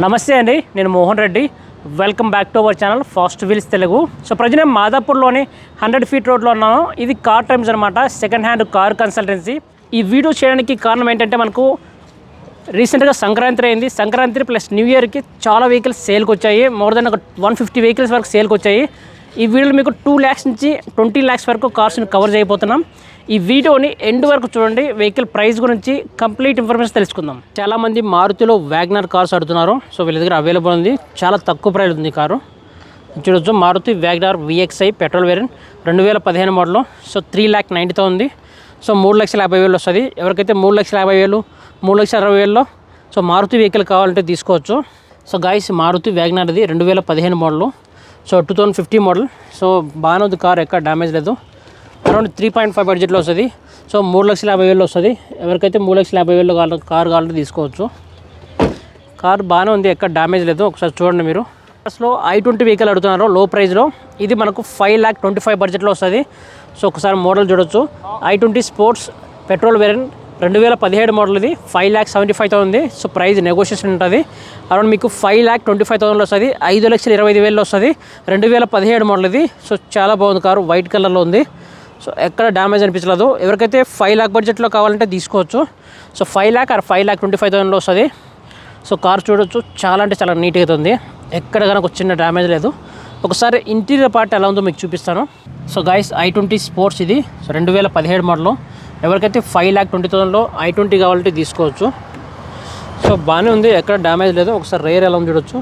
నమస్తే అండి నేను Mohan Reddy. Welcome back to our channel fast wheels Telugu so present నేను మాదాపూర్లోని హండ్రెడ్ ఫీట్ రోడ్లో ఉన్నాను. ఇది కార్ టైమ్స్ అనమాట సెకండ్ హ్యాండ్ కార్ కన్సల్టెన్సీ ఈ వీడియో చేయడానికి కారణం ఏంటంటే మనకు రీసెంట్గా సంక్రాంతి అయింది. సంక్రాంతి ప్లస్ న్యూ ఇయర్కి చాలా వెహికల్స్ సేల్కి వచ్చాయి. మోర్ దెన్ ఒక వన్ ఫిఫ్టీ వెహికల్స్ వరకు సేల్కి వచ్చాయి. ఈ వీడియోలో మీకు టూ ల్యాక్స్ నుంచి ట్వంటీ ల్యాక్స్ వరకు కార్స్ని కవర్ చేయబోతున్నాం. ఈ వీడియోని ఎండ్ వరకు చూడండి. వెహికల్ ప్రైస్ గురించి కంప్లీట్ ఇన్ఫర్మేషన్ తెలుసుకుందాం. చాలామంది మారుతిలో వ్యాగ్నర్ కార్స్ అడుగుతున్నారు సో వీళ్ళ దగ్గర అవైలబుల్ ఉంది. చాలా తక్కువ ప్రైస్ ఉంది కారు. చూడొచ్చు Maruti Wagon R VXI petrol variant రెండు వేల పదిహేను మోడల్. సో త్రీ ల్యాక్ నైంటీతో ఉంది. సో మూడు లక్షల యాభై వేలు వస్తుంది. ఎవరికైతే మూడు లక్షల యాభై వేలు మూడు లక్షల అరవై వేలలో సో మారుతి వెహికల్ కావాలంటే తీసుకోవచ్చు. సో గాయస్ మారుతి వ్యాగ్నార్ ఇది రెండు వేల పదిహేను model. So two thousand fifty model. So బాగానే ఉంది కార్ ఎక్కడ డ్యామేజ్ లేదు. అరౌండ్ త్రీ పాయింట్ ఫైవ్ బడ్జెట్లో వస్తుంది. సో మూడు లక్షల యాభై వేలు వస్తుంది. ఎవరికైతే మూడు లక్షల యాభై వేలు కావాలి కారు కావాలంటే తీసుకోవచ్చు. కార్ బాగానే ఉంది ఎక్కడ డ్యామేజ్ లేదు. ఒకసారి చూడండి మీరు. ఫస్ట్లో ఐ ట్వంటీ వెహికల్ అడుగుతున్నారు లో. ప్రైస్లో ఇది మనకు ఫైవ్ ల్యాక్ ట్వంటీ ఫైవ్ బడ్జెట్లో వస్తుంది. సో ఒకసారి మోడల్ చూడొచ్చు. I twenty sports petrol variant రెండు వేల పదిహేడు మోడల్ ఇది. Five lakh seventy five thousand ఉంది. సో ప్రైస్ నెగోషియేషన్ ఉంటుంది. అరౌండ్ మీకు ఫైవ్ ల్యాక్ ట్వంటీ ఫైవ్ థౌసండ్లో వస్తుంది. ఐదు లక్షల ఇరవై ఐదు వేలు వస్తుంది. రెండు వేల పదిహేడు మోడల్ ఇది. సో చాలా బాగుంది కారు. వైట్ కలర్లో ఉంది. సో ఎక్కడ డ్యామేజ్ అనిపించలేదు. ఎవరికైతే ఫైవ్ ల్యాక్ బడ్జెట్లో కావాలంటే తీసుకోవచ్చు. So five lakh or five lakh twenty five థౌసండ్లో వస్తుంది. సో కార్ చూడొచ్చు. చాలా అంటే చాలా నీట్గా అయితే ఉంది. ఎక్కడ కనుక ఒక చిన్న డ్యామేజ్ లేదు. ఒకసారి ఇంటీరియర్ పార్ట్ ఎలా ఉందో మీకు చూపిస్తాను. So guys i twenty sports ఇది. సో రెండు వేల పదిహేడు మోడల్ ఎవరికైతే ఫైవ్ ల్యాక్ ట్వంటీ థౌసండ్లో ఐ ట్వంటీ కావాలంటే తీసుకోవచ్చు. సో బాగానే ఉంది. ఎక్కడ డ్యామేజ్ లేదు. ఒకసారి రేర్ ఎలా ఉందో చూడొచ్చు.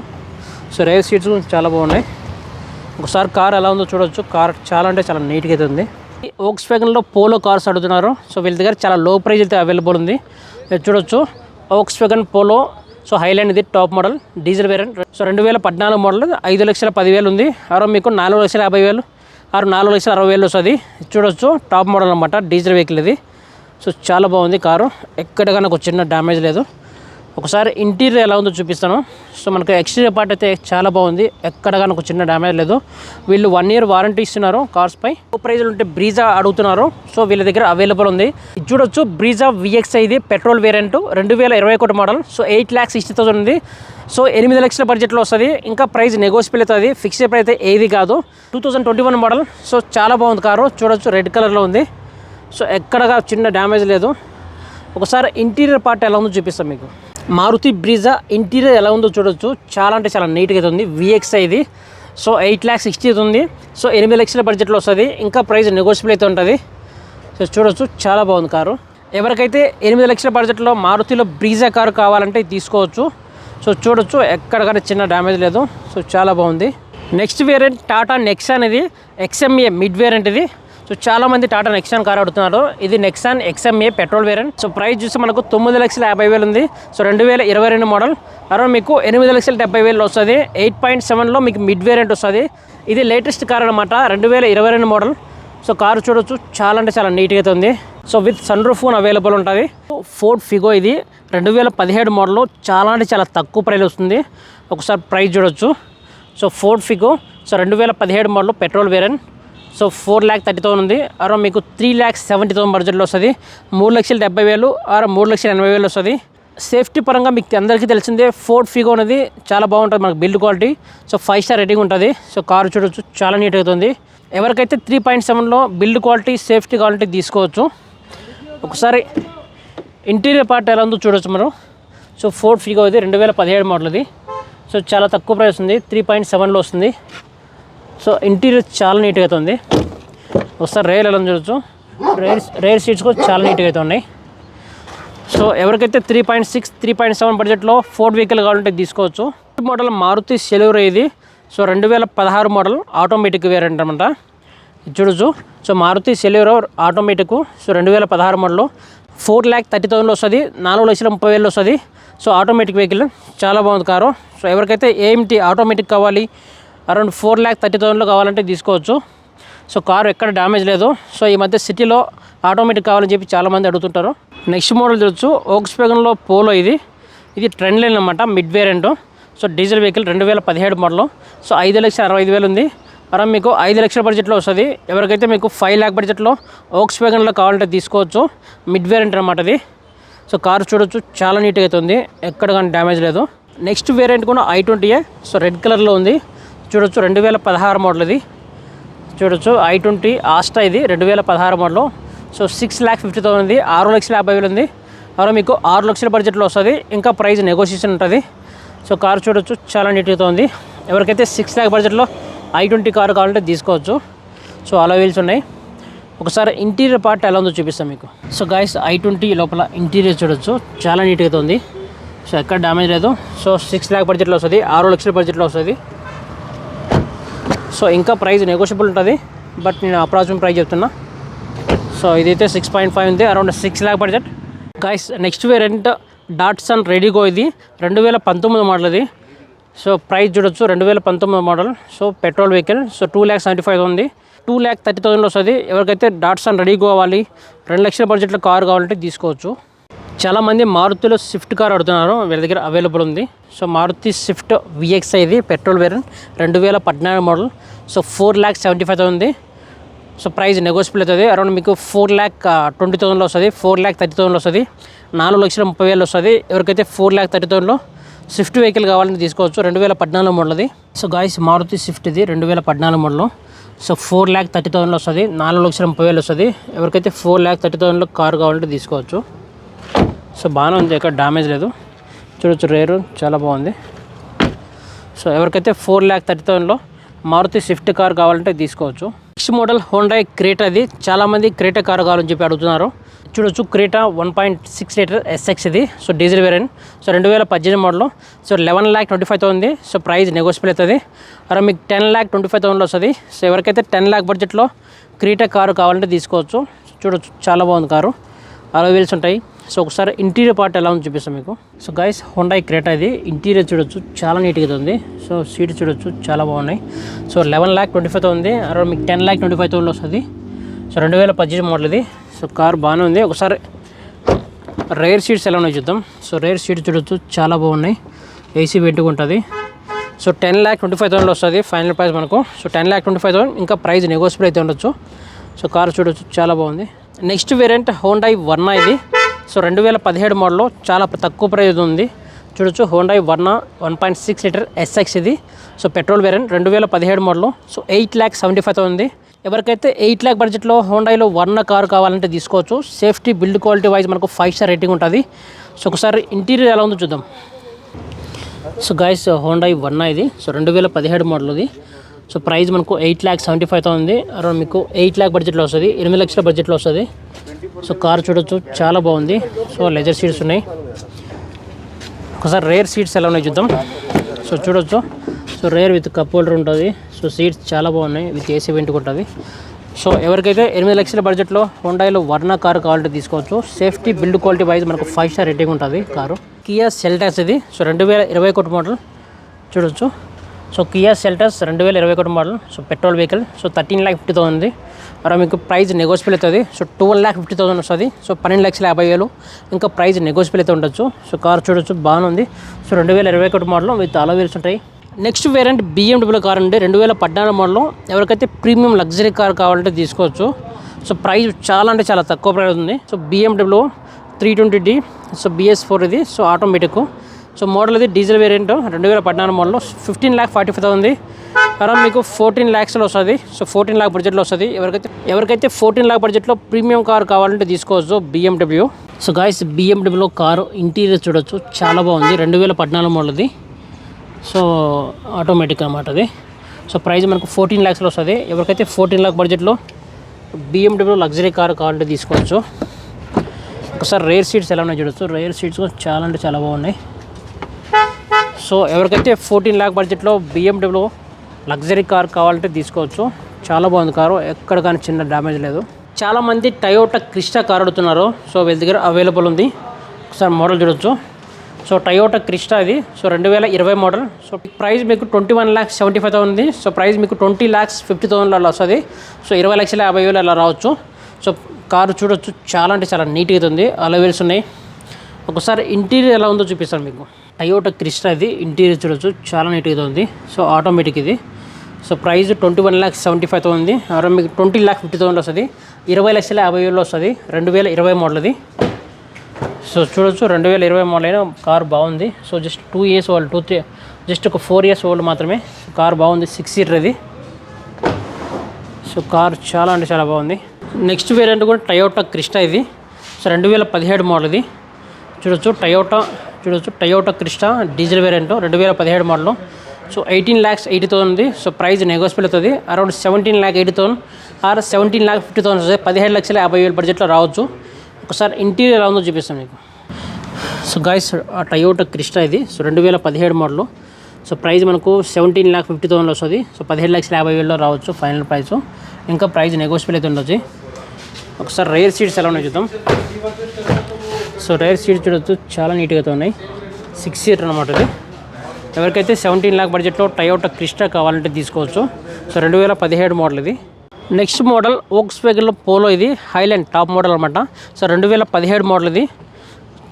సో రేర్ సీట్స్ చాలా బాగున్నాయి. ఒకసారి కార్ ఎలా ఉందో చూడొచ్చు. కార్ చాలా అంటే చాలా నీట్గా అయితే ఉంది. ఓక్స్ వ్యాగన్లో పోలో కార్స్ అడుగుతున్నారు. సో వీళ్ళ దగ్గర చాలా లో ప్రైజ్ అయితే అవైలబుల్ ఉంది. చూడొచ్చు. Volkswagen Polo so Highline ఇది top model diesel variant so రెండు వేల పద్నాలుగు మోడల్ ఐదు లక్షల పదివేలు ఉంది. ఆరో మీకు నాలుగు లక్షల యాభై వేలు. ఆరు నాలుగు లక్షల అరవై వేలు వస్తుంది. చూడొచ్చు. టాప్ మోడల్ అనమాట డీజిల్ వెహికల్ ఇది. సో చాలా బాగుంది కారు. ఎక్కడ ఒక చిన్న డ్యామేజ్ లేదు. ఒకసారి ఇంటీరియర్ ఎలా ఉందో చూపిస్తాను. సో మనకు ఎక్స్టీరియర్ పార్ట్ అయితే చాలా బాగుంది. ఎక్కడ కానీ ఒక చిన్న డ్యామేజ్ లేదు. వీళ్ళు వన్ ఇయర్ వారంటీ ఇస్తున్నారు కార్స్ పై. ప్రైజ్లు ఉంటే బ్రీజా అడుగుతున్నారు. సో వీళ్ళ దగ్గర అవైలబుల్ ఉంది. చూడొచ్చు. బ్రీజా విఎక్స్ ఇది పెట్రోల్ వేరియంట్ రెండు వేల ఇరవై ఒకటి model so eight lakhs sixty thousand ఉంది. సో ఎనిమిది లక్షల బడ్జెట్లో వస్తుంది. ఇంకా ప్రైస్ నెగోషియబుల్ అవుతుంది. ఫిక్స్డ్ ప్రైస్ అయితే ఏది కాదు. Two thousand twenty one model so చాలా బాగుంది కారు. చూడొచ్చు. రెడ్ కలర్లో ఉంది. సో ఎక్కడగా చిన్న డ్యామేజ్ లేదు. ఒకసారి ఇంటీరియర్ పార్ట్ ఎలా ఉందో చూపిస్తాం మీకు. మారుతి బ్రిజా ఇంటీరియర్ ఎలా ఉందో చూడొచ్చు. చాలా అంటే చాలా నీట్గా అయితే ఉంది. విఎక్స్ఐ ఇది. సో ఎయిట్ ల్యాక్ సిక్స్టీ అయితే ఉంది. సో ఎనిమిది లక్షల బడ్జెట్లో వస్తుంది. ఇంకా ప్రైస్ నెగోషియబుల్ అయితే ఉంటుంది. సో చూడొచ్చు. చాలా బాగుంది కారు. ఎవరికైతే ఎనిమిది లక్షల బడ్జెట్లో మారుతిలో బ్రీజా కారు కావాలంటే తీసుకోవచ్చు. సో చూడొచ్చు. ఎక్కడికైనా చిన్న డ్యామేజ్ లేదు. సో చాలా బాగుంది. నెక్స్ట్ వేరియంట్ టాటా నెక్స్ అనేది ఎక్స్ఎంఏ మిడ్ వేరియంట్ ఇది. సో చాలామంది టాటా నెక్సాన్ కార్ అడుగుతున్నారు. ఇది Nexon XMA petrol variant. So price చూస్తే మనకు తొమ్మిది లక్షల యాభై వేలు ఉంది. సో రెండు వేల ఇరవై రెండు మోడల్. అరౌండ్ మీకు ఎనిమిది లక్షల డెబ్బై వేలు వస్తుంది. ఎయిట్ పాయింట్ సెవెన్లో మీకు మిడ్ వేరియంట్ వస్తుంది. ఇది లేటెస్ట్ కార్ అనమాట రెండు వేల ఇరవై రెండు మోడల్. సో కారు చూడొచ్చు. చాలా అంటే చాలా నీట్గా అయితే ఉంది. So with sunroof available ఉంటుంది. ఫోర్డ్ ఫిగో ఇది. రెండు వేల పదిహేడు మోడల్ చాలా అంటే చాలా తక్కువ ప్రైస్ వస్తుంది. ఒకసారి ప్రైస్ చూడొచ్చు. సో ఫోర్డ్ ఫిగో సో రెండు వేల పదిహేడు model petrol variant. So four lakh thirty thousand ఉంది. అరౌండ్ మీకు త్రీ ల్యాక్స్ సెవెంటీ థౌసండ్ బడ్జెట్లో వస్తుంది. మూడు లక్షల డెబ్బై వేలు ఆర్ మూడు లక్షల ఎనభై వేలు వస్తుంది. సేఫ్టీ పరంగా మీకు అందరికీ తెలిసిందే ఫోర్డ్ ఫిగో అనేది చాలా బాగుంటుంది మనకు build quality so five star rating ఉంటుంది. సో కారు చూడొచ్చు చాలా నీట్ అవుతుంది. ఎవరికైతే త్రీ పాయింట్ సెవెన్లో బిల్డ్ క్వాలిటీ సేఫ్టీ క్వాలిటీ తీసుకోవచ్చు ఒకసారి ఇంటీరియర్ పార్ట్ ఎలా ఉందో చూడొచ్చు మనం. సో ఫోర్డ్ ఫిగో ఇది రెండు వేల పదిహేడు మోడల్ ఇది. సో చాలా తక్కువ ప్రైస్ ఉంది. త్రీ పాయింట్ సెవెన్లో వస్తుంది. సో ఇంటీరియర్ చాలా నీట్గా అయితే ఉంది ఒకసారి రైల్ ఎలా చూడొచ్చు. రైల్ రైల్ సీట్స్ కూడా చాలా నీట్గా అయితే ఉన్నాయి. సో ఎవరికైతే three point six three point seven బడ్జెట్లో ఫోర్డ్ వెహికల్ కావాలంటే తీసుకోవచ్చు. మోడల్ మారుతి సెలూరో ఇది. సో రెండు వేల పదహారు మోడల్ ఆటోమేటిక్ వేరియంట్ అనమాట చూడొచ్చు. So Maruti Celerio automatic so రెండు వేల పదహారు మోడల్ ఫోర్ ల్యాక్ థర్టీ థౌసండ్లో వస్తుంది. నాలుగు లక్షల ముప్పై వేలు వస్తుంది. సో ఆటోమేటిక్ వెహికల్ చాలా బాగుంది కారు. సో ఎవరికైతే ఏఎంటీ ఆటోమేటిక్ కావాలి అరౌండ్ ఫోర్ ల్యాక్ థర్టీ థౌసండ్లో కావాలంటే తీసుకోవచ్చు. సో కారు ఎక్కడ డ్యామేజ్ లేదు. సో ఈ మధ్య సిటీలో ఆటోమేటిక్ కావాలని చెప్పి చాలామంది అడుగుతుంటారు. నెక్స్ట్ మోడల్ చూడొచ్చు ఓక్స్ వ్యాగన్లో పోలో ఇది. ఇది ట్రెండ్ లైన్ అనమాట mid variant so diesel vehicle రెండు వేల పదిహేడు మోడల్. సో ఐదు లక్షల అరవై ఐదు వేలు ఉంది. అలా మీకు ఐదు లక్షల బడ్జెట్లో వస్తుంది. ఎవరికైతే మీకు ఫైవ్ ల్యాక్ బడ్జెట్లో ఓక్స్ వేగన్లో కావాలంటే తీసుకోవచ్చు. మిడ్ వేరియంట్ అనమాట అది సో కారు చూడొచ్చు. చాలా నీట్గా అయితే ఉంది. ఎక్కడ కానీ డ్యామేజ్ లేదు. నెక్స్ట్ వేరియంట్ కూడా ఐ ట్వంటీయే సో రెడ్ కలర్లో ఉంది. చూడొచ్చు రెండు వేల పదహారు మోడల్ ఇది. చూడొచ్చు ఐ ట్వంటీ ఆస్ట్రా ఇది రెండు వేల పదహారు model. So six lakh fifty thousand ఉంది ఆరు లక్షల యాభై వేలు ఉంది. అలా మీకు ఆరు లక్షల బడ్జెట్లో వస్తుంది. ఇంకా ప్రైస్ నెగోషియేషన్ ఉంటుంది. సో కార్ చూడొచ్చు చాలా నీట్గా ఉంది. ఎవరికైతే సిక్స్ ల్యాక్ బడ్జెట్లో ఐ ట్వంటీ కారు కావాలంటే తీసుకోవచ్చు. సో అలా వీల్స్ ఉన్నాయి. ఒకసారి ఇంటీరియర్ పార్ట్ ఎలా ఉందో చూపిస్తాం మీకు. సో గాయస్ ఐ ట్వంటీ లోపల ఇంటీరియర్ చూడొచ్చు. చాలా నీట్గా ఉంది. సో ఎక్కడ డ్యామేజ్ లేదు. సో సిక్స్ ల్యాక్ బడ్జెట్లో వస్తుంది ఆరు లక్షల బడ్జెట్లో వస్తుంది. సో ఇంకా ప్రైస్ నెగోషియబుల్ ఉంటుంది. బట్ నేను అప్రాక్సిమేట్ ప్రైస్ చెప్తున్నా. సో ఇదైతే సిక్స్ పాయింట్ ఫైవ్ ఉంది around six lakh budget guys next variant Datsun redi go ఇది రెండు వేల పంతొమ్మిది మోడల్ ఇది. సో ప్రైస్ చూడొచ్చు రెండు వేల పంతొమ్మిది model so petrol vehicle so two lakh seventy five ఉంది. టూ ల్యాక్ థర్టీ థౌసండ్ వస్తుంది. ఎవరికైతే డాట్సన్ రెడీ కావాలి రెండు లక్షల బడ్జెట్లో కార్ కావాలంటే తీసుకోవచ్చు. చాలామంది మారుతిలో స్విఫ్ట్ కార్ అడుగుతున్నారు వీళ్ళ దగ్గర అవైలబుల్ ఉంది. సో మారుతి స్విఫ్ట్ విఎక్స్ ఇది పెట్రోల్ వేరియంట్ రెండు వేల పద్నాలుగు model. So four lakh seventy five ఉంది. సో ప్రైస్ నెగోషియబుల్ అవుతుంది. అరౌండ్ మీకు ఫోర్ ల్యాక్ ట్వంటీ థౌసండ్లో వస్తుంది. ఫోర్ ల్యాక్ థర్టీ థౌసండ్లో వస్తుంది. నాలుగు లక్షల ముప్పై వేలు వస్తుంది. ఎవరికైతే ఫోర్ ల్యాక్ థర్టీ థౌసండ్లో స్విఫ్ట్ వెహికల్ కావాలని తీసుకోవచ్చు రెండు వేల పద్నాలుగు మోడల్ది. సో గాయస్ మారుతి స్విఫ్ట్ ఇది రెండు వేల పద్నాలుగు model. So four lakh thirty థౌసండ్లో వస్తుంది. నాలుగు లక్షల ముప్పై వేలు వస్తుంది. ఎవరికైతే ఫోర్ ల్యాక్ థర్టీ థౌసండ్లో కార్ కావాలంటే తీసుకోవచ్చు. సో బాగానే ఉంది ఎక్కడ డ్యామేజ్ లేదు. చూడొచ్చు రేరు చాలా బాగుంది. సో ఎవరికైతే ఫోర్ ల్యాక్ థర్టీ థౌసండ్లో మారుతి స్విఫ్ట్ కార్ కావాలంటే తీసుకోవచ్చు. నెక్స్ట్ మోడల్ హోండాయ్ క్రేటా ఇది. చాలామంది క్రేటా కార్ కావాలని చెప్పి అడుగుతున్నారు. చూడొచ్చు Creta one point six litre SX ఇది. So diesel variant. సో రెండు వేల పద్దెనిమిది model. So eleven lakh twenty five ఉంది. సో ప్రైస్ నెగోషియబుల్ అవుతుంది. అలా మీకు టెన్ ల్యాక్ ట్వంటీ ఫైవ్ థౌసండ్లో వస్తుంది. సో ఎవరికైతే టెన్ ల్యాక్ బడ్జెట్లో క్రీటా కారు కావాలంటే తీసుకోవచ్చు. చూడొచ్చు చాలా బాగుంది కారు. అలా వీల్స్ ఉంటాయి. సో ఒకసారి ఇంటీరియర్ పార్ట్ ఎలా ఉంది చూపిస్తాం మీకు. సో గైస్ హోండాయి క్రేటా ఇది. ఇంటీరియర్ చూడొచ్చు చాలా నీట్గా ఉంది. సో సీట్ చూడొచ్చు చాలా బాగున్నాయి. So eleven lakh twenty five ఉంది. అరౌండ్ మీకు ten lakh twenty five thousand వస్తుంది. సో రెండు వేల పద్దెనిమిది మోడల్ ఇది. సో కార్ బాగానే ఉంది. ఒకసారి రేర్ సీట్స్ ఎలా ఉన్నాయి చూద్దాం. సో రేర్ సీట్ చూడొచ్చు చాలా బాగున్నాయి. ఏసీ పెట్టుకుంటుంది so ten lakh twenty five thousand వస్తుంది. ఫైనల్ ప్రైస్ మనకు. So ten lakh twenty five thousand ఇంకా ప్రైస్ నెగోసిబుల్ అయితే ఉండొచ్చు. సో కార్ చూడొచ్చు చాలా బాగుంది. నెక్స్ట్ వేరియంట్ హోండాయి వర్నా ఇది. సో రెండు వేల పదిహేడు మోడల్లో చాలా తక్కువ ప్రైజ్ ఉంది. చూడొచ్చు Hyundai Verna one point six litre SX ఇది. సో పెట్రోల్ వేరియంట్ రెండు వేల పదిహేడు model so eight lakh seventy five ఉంది. ఎవరికైతే ఎయిట్ ల్యాక్ బడ్జెట్లో హోండాయిలో వర్ణ కార్ కావాలంటే తీసుకోవచ్చు. సేఫ్టీ బిల్డ్ క్వాలిటీ వైజ్ మనకు ఫైవ్ స్టార్ రేటింగ్ ఉంటుంది. సో ఒకసారి ఇంటీరియర్ ఎలా ఉందో చూద్దాం. సో గాయస్ హోండాయి వర్ణ ఇది. సో రెండు వేల పదిహేడు మోడల్ ఇది. సో ప్రైస్ మనకు ఎయిట్ ల్యాక్ సెవెంటీ ఫైవ్ ఉంది. అరౌండ్ మీకు ఎయిట్ ల్యాక్ బడ్జెట్లో వస్తుంది. ఎనిమిది లక్షల బడ్జెట్లో వస్తుంది. సో కార్ చూడొచ్చు చాలా బాగుంది. సో లెజర్ సీట్స్ ఉన్నాయి. ఒకసారి రేర్ సీట్స్ ఎలా ఉన్నాయి చూద్దాం. సో చూడొచ్చు. So rear with cup holder ఉంటుంది. సో సీట్స్ చాలా బాగున్నాయి. విత్ ఏసీ వెంట్ ఉంటుంది. సో ఎవరికైతే ఎనిమిది లక్షల బడ్జెట్లో హోండాయిలో వర్ణ కారు కావాలంటే తీసుకోవచ్చు. సేఫ్టీ బిల్డ్ క్వాలిటీ వైజ్ మనకు ఫైవ్ స్టార్ రేటింగ్ ఉంటుంది కారు. కియా సెల్టాస్ ఇది. సో రెండు వేల ఇరవై ఒకటి మోడల్. చూడొచ్చు. సో కియా సెల్టస్ రెండు వేల ఇరవై ఒకటి model so petrol vehicle so thirteen lakh fifty thousand ఉంది. అలా మీకు ప్రైస్ నెగోషియబుల్ అవుతుంది. So twelve lakh fifty thousand వస్తుంది. సో పన్నెండు లక్షల యాభై వేలు. ఇంకా ప్రైస్ నెగోషియబుల్ అయితే ఉండొచ్చు. సో కార్ చూడొచ్చు బాగానే ఉంది సో రెండు వేల ఇరవై ఒకటి మోడల్ విత్ అలా వీల్స్ ఉంటాయి. నెక్స్ట్ వేరియంట్ బిఎండబ్ల్యూ కార్ అండి. రెండు వేల పద్నాలుగు మోడల్. ఎవరికైతే ప్రీమియం లగ్జరీ కార్ కావాలంటే తీసుకోవచ్చు. సో ప్రైస్ చాలా అంటే చాలా తక్కువ ప్రైస్ ఉంది. So BMW three twenty D so BS four ఇది. సో ఆటోమేటిక్ సో మోడల్ ఇది డీజిల్ వేరియంట్ రెండు వేల పద్నాలుగు model fifteen lakh forty five ఉంది. అరౌండ్ మీకు ఫోర్టీన్ ల్యాక్స్లో వస్తుంది. సో ఫోర్టీన్ ల్యాక్ బడ్జెట్లో వస్తుంది. ఎవరికైతే ఎవరికైతే ఫోర్టీన్ ల్యాక్ బడ్జెట్లో ప్రీమియం కార్ కావాలంటే తీసుకోవచ్చు బిఎండబ్ల్యూ. సో గాయస్ బిఎండబ్ల్యూలో కారు ఇంటీరియర్ చూడొచ్చు. చాలా బాగుంది. రెండు వేల పద్నాలుగు మోడల్ది. సో ఆటోమేటిక్ అన్నమాట అది. సో ప్రైస్ మనకు ఫోర్టీన్ ల్యాక్స్లో వస్తుంది. ఎవరికైతే ఫోర్టీన్ ల్యాక్ బడ్జెట్లో బిఎండబ్ల్యూ లగ్జరీ కార్ కావాలంటే తీసుకోవచ్చు. ఒకసారి రేర్ సీట్స్ ఎలా ఉన్నాయి చూడొచ్చు. రేర్ సీట్స్ కూడా చాలా అంటే చాలా బాగున్నాయి. సో ఎవరికైతే ఫోర్టీన్ ల్యాక్ బడ్జెట్లో బిఎండబ్ల్యూ లగ్జరీ కార్ కావాలంటే తీసుకోవచ్చు. చాలా బాగుంది కారు. ఎక్కడ కానీ చిన్న డ్యామేజ్ లేదు. చాలామంది టయోటా క్రిస్టా కార్ అడుగుతున్నారు. సో వీళ్ళ దగ్గర అవైలబుల్ ఉంది. ఒకసారి మోడల్ చూడొచ్చు. సో టయోటా క్రిస్టా ఇది. సో రెండు వేల ఇరవై మోడల్ సో ప్రైస్ మీకు twenty one lakhs seventy five ఉంది. సో ప్రైస్ మీకు ట్వంటీ ల్యాక్స్ ఫిఫ్టీ థౌసండ్లో అలా వస్తుంది. సో ఇరవై లక్షల యాభై వేలు అలా రావచ్చు. సో కారు చూడొచ్చు. చాలా అంటే చాలా నీట్గా ఉంది. అలవేల్స్ ఉన్నాయి. ఒకసారి ఇంటీరియర్ ఎలా ఉందో చూపిస్తాను మీకు. టయోటా క్రిస్టా ఇది. ఇంటీరియర్ చూడొచ్చు. చాలా నీట్గా ఉంది. సో ఆటోమేటిక్ ఇది. So price twenty one lakhs seventy five ఉంది. అరౌండ్ మీకు ట్వంటీ ల్యాక్ ఫిఫ్టీ థౌసండ్ వస్తుంది. ఇరవై లక్షల యాభై వేలు వస్తుంది. రెండు వేల ఇరవై మోడల్ ఇది. సో చూడొచ్చు. రెండు వేల ఇరవై మోడల్ అయినా కార్ బాగుంది. So just two years old two three just ఒక ఫోర్ ఇయర్స్ ఓల్డ్ మాత్రమే కార్ బాగుంది. సిక్స్ సీటర్ ఇది. సో కార్ చాలా అంటే చాలా బాగుంది. నెక్స్ట్ వేరియంట్ కూడా టయోటా క్రిస్టా ఇది. సో రెండు వేల పదిహేడు మోడల్ ఇది. చూడొచ్చు. టయోటా చూడొచ్చు. టయోటో క్రిస్టా డీజిల్ వేరియంట్ రెండు వేల పదిహేడు model so eighteen lakhs eighty thousand ఉంది. సో ప్రైస్ నెగోసిబుల్ అవుతుంది. Around seventeen lakh eighty thousand or seventeen lakh fifty thousand వస్తుంది పదిహేడు లక్షల యాభై వేలు బడ్జెట్లో రావచ్చు. ఒకసారి ఇంటీరియర్ ఎలా ఉందో చూపిస్తాను మీకు. సో గాయస్ ఆ టయోటా క్రిస్టా ఇది. సో రెండు వేల పదిహేడు మోడల్ సో ప్రైస్ మనకు సెవెంటీన్ ల్యాక్ ఫిఫ్టీ థౌసండ్ వస్తుంది. సో పదిహేడు లక్షల యాభై వేలలో రావచ్చు ఫైనల్ ప్రైస్ ఇంకా ప్రైస్ నెగోషియబుల్ అయితే ఉండొచ్చు. ఒకసారి రేర్ సీట్స్ ఎలా ఉన్నాయి చూద్దాం. సో రైర్ సీట్ చూడొచ్చు చాలా నీట్గా అయితే ఉన్నాయి. సిక్స్ సీటర్ అనమాట ఇది. ఎవరికైతే సెవెంటీన్ ల్యాక్ బడ్జెట్లో టయోటా క్రిస్టా కావాలంటే తీసుకోవచ్చు. సో రెండు వేల పదిహేడు మోడల్ ఇది. నెక్స్ట్ మోడల్ ఓక్స్ వేగన్లో పోలో ఇది. హైలాండ్ టాప్ మోడల్ అనమాట సో రెండు వేల పదిహేడు మోడల్ ఇది.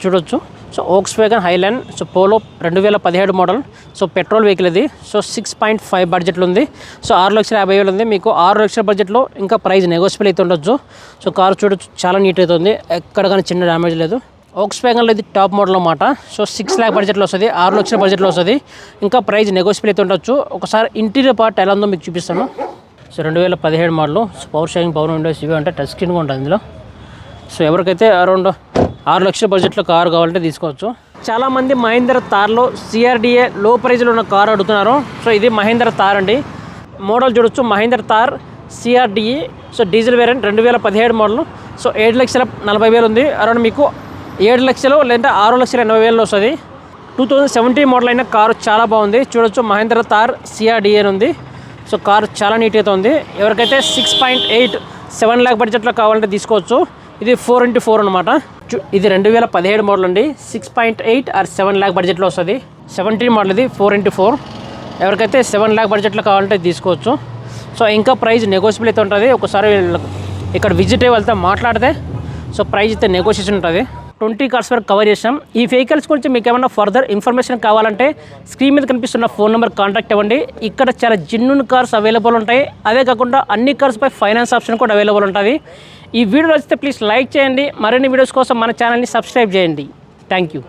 చూడొచ్చు. So Volkswagen Highline so Polo రెండు వేల పదిహేడు మోడల్ సో పెట్రోల్ వెహికల్ ఇది. సో సిక్స్ పాయింట్ ఫైవ్ బడ్జెట్లో ఉంది. సో ఆరు లక్షల యాభై వేలు ఉంది మీకు. ఆరు లక్షల బడ్జెట్లో ఇంకా ప్రైస్ నెగోషియబుల్ అయితే ఉండొచ్చు. సో కారు చూడొచ్చు చాలా నీట్ అవుతుంది ఎక్కడ కానీ చిన్న డ్యామేజ్ లేదు. ఓక్స్ వ్యాగన్లో ఇది టాప్ మోడల్ అన్నమాట. సో సిక్స్ ల్యాక్ బడ్జెట్లో వస్తుంది ఆరు లక్షల బడ్జెట్లో వస్తుంది. ఇంకా ప్రైస్ నెగోషియబుల్ అయితే ఉండొచ్చు. ఒకసారి ఇంటీరియర్ పార్ట్ ఎలా ఉందో మీకు చూపిస్తాను. సో రెండు వేల పదిహేడు model so power steering power windows ఇవి అంటే టచ్ స్క్రీన్ కూడా ఉంటుంది ఇందులో. సో ఎవరికైతే అరౌండ్ ఆరు లక్షల బడ్జెట్లో కారు కావాలంటే తీసుకోవచ్చు. చాలామంది మహేంద్ర తార్లో సిఆర్డిఏ లో ప్రైజ్లో ఉన్న కారు అడుగుతున్నారు. సో ఇది మహేంద్ర తార్ అండి. మోడల్ చూడొచ్చు Mahindra Thar CRDe so diesel variant రెండు వేల పదిహేడు మోడల్ సో ఏడు లక్షల నలభై వేలు ఉంది. అరౌండ్ మీకు ఏడు లక్షలు లేదంటే ఆరు లక్షల ఎనభై వేలు వస్తుంది. టూ థౌజండ్ సెవెంటీన్ మోడల్ అయిన కారు చాలా బాగుంది. చూడొచ్చు మహేంద్ర తార్ సిఆర్డిఏ అని ఉంది. సో కార్ చాలా నీట్గా ఉంది. ఎవరికైతే six point eight seven lakh బడ్జెట్లో కావాలంటే తీసుకోవచ్చు. ఇది ఫోర్ ఇంటూ ఫోర్ అనమాట ఇది రెండు వేల పదిహేడు మోడల్ అండి. Six point eight or seven lakh బడ్జెట్లో వస్తుంది. సెవెంటీన్ మోడల్ ఇది ఫోర్ ఇంటూ ఫోర్ ఎవరికైతే సెవెన్ ల్యాక్ బడ్జెట్లో కావాలంటే తీసుకోవచ్చు. సో ఇంకా ప్రైస్ నెగోషియబుల్ అయితే ఉంటుంది. ఒకసారి ఇక్కడ విజిట్ అయ్యి వెళ్తే మాట్లాడితే సో ప్రైస్ అయితే నెగోషియేషన్ ఉంటుంది. ట్వంటీ కార్స్ వరకు కవర్ చేసాం ఈ వెహికల్స్ గురించి మీకు ఏమైనా ఫర్దర్ ఇన్ఫర్మేషన్ కావాలంటే స్క్రీన్ మీద కనిపిస్తున్న ఫోన్ నెంబర్ కాంటాక్ట్ అవ్వండి. ఇక్కడ చాలా జిన్నున్ కార్స్ అవైలబుల్ ఉంటాయి. అదే కాకుండా అన్ని కార్స్పై ఫైనాన్స్ ఆప్షన్ కూడా అవైలబుల్ ఉంటుంది ఈ వీడియో నచ్చితే ప్లీజ్ లైక్ చేయండి. మరిన్ని వీడియోస్ కోసం మన ఛానల్ని సబ్స్క్రైబ్ చేయండి. Thank you.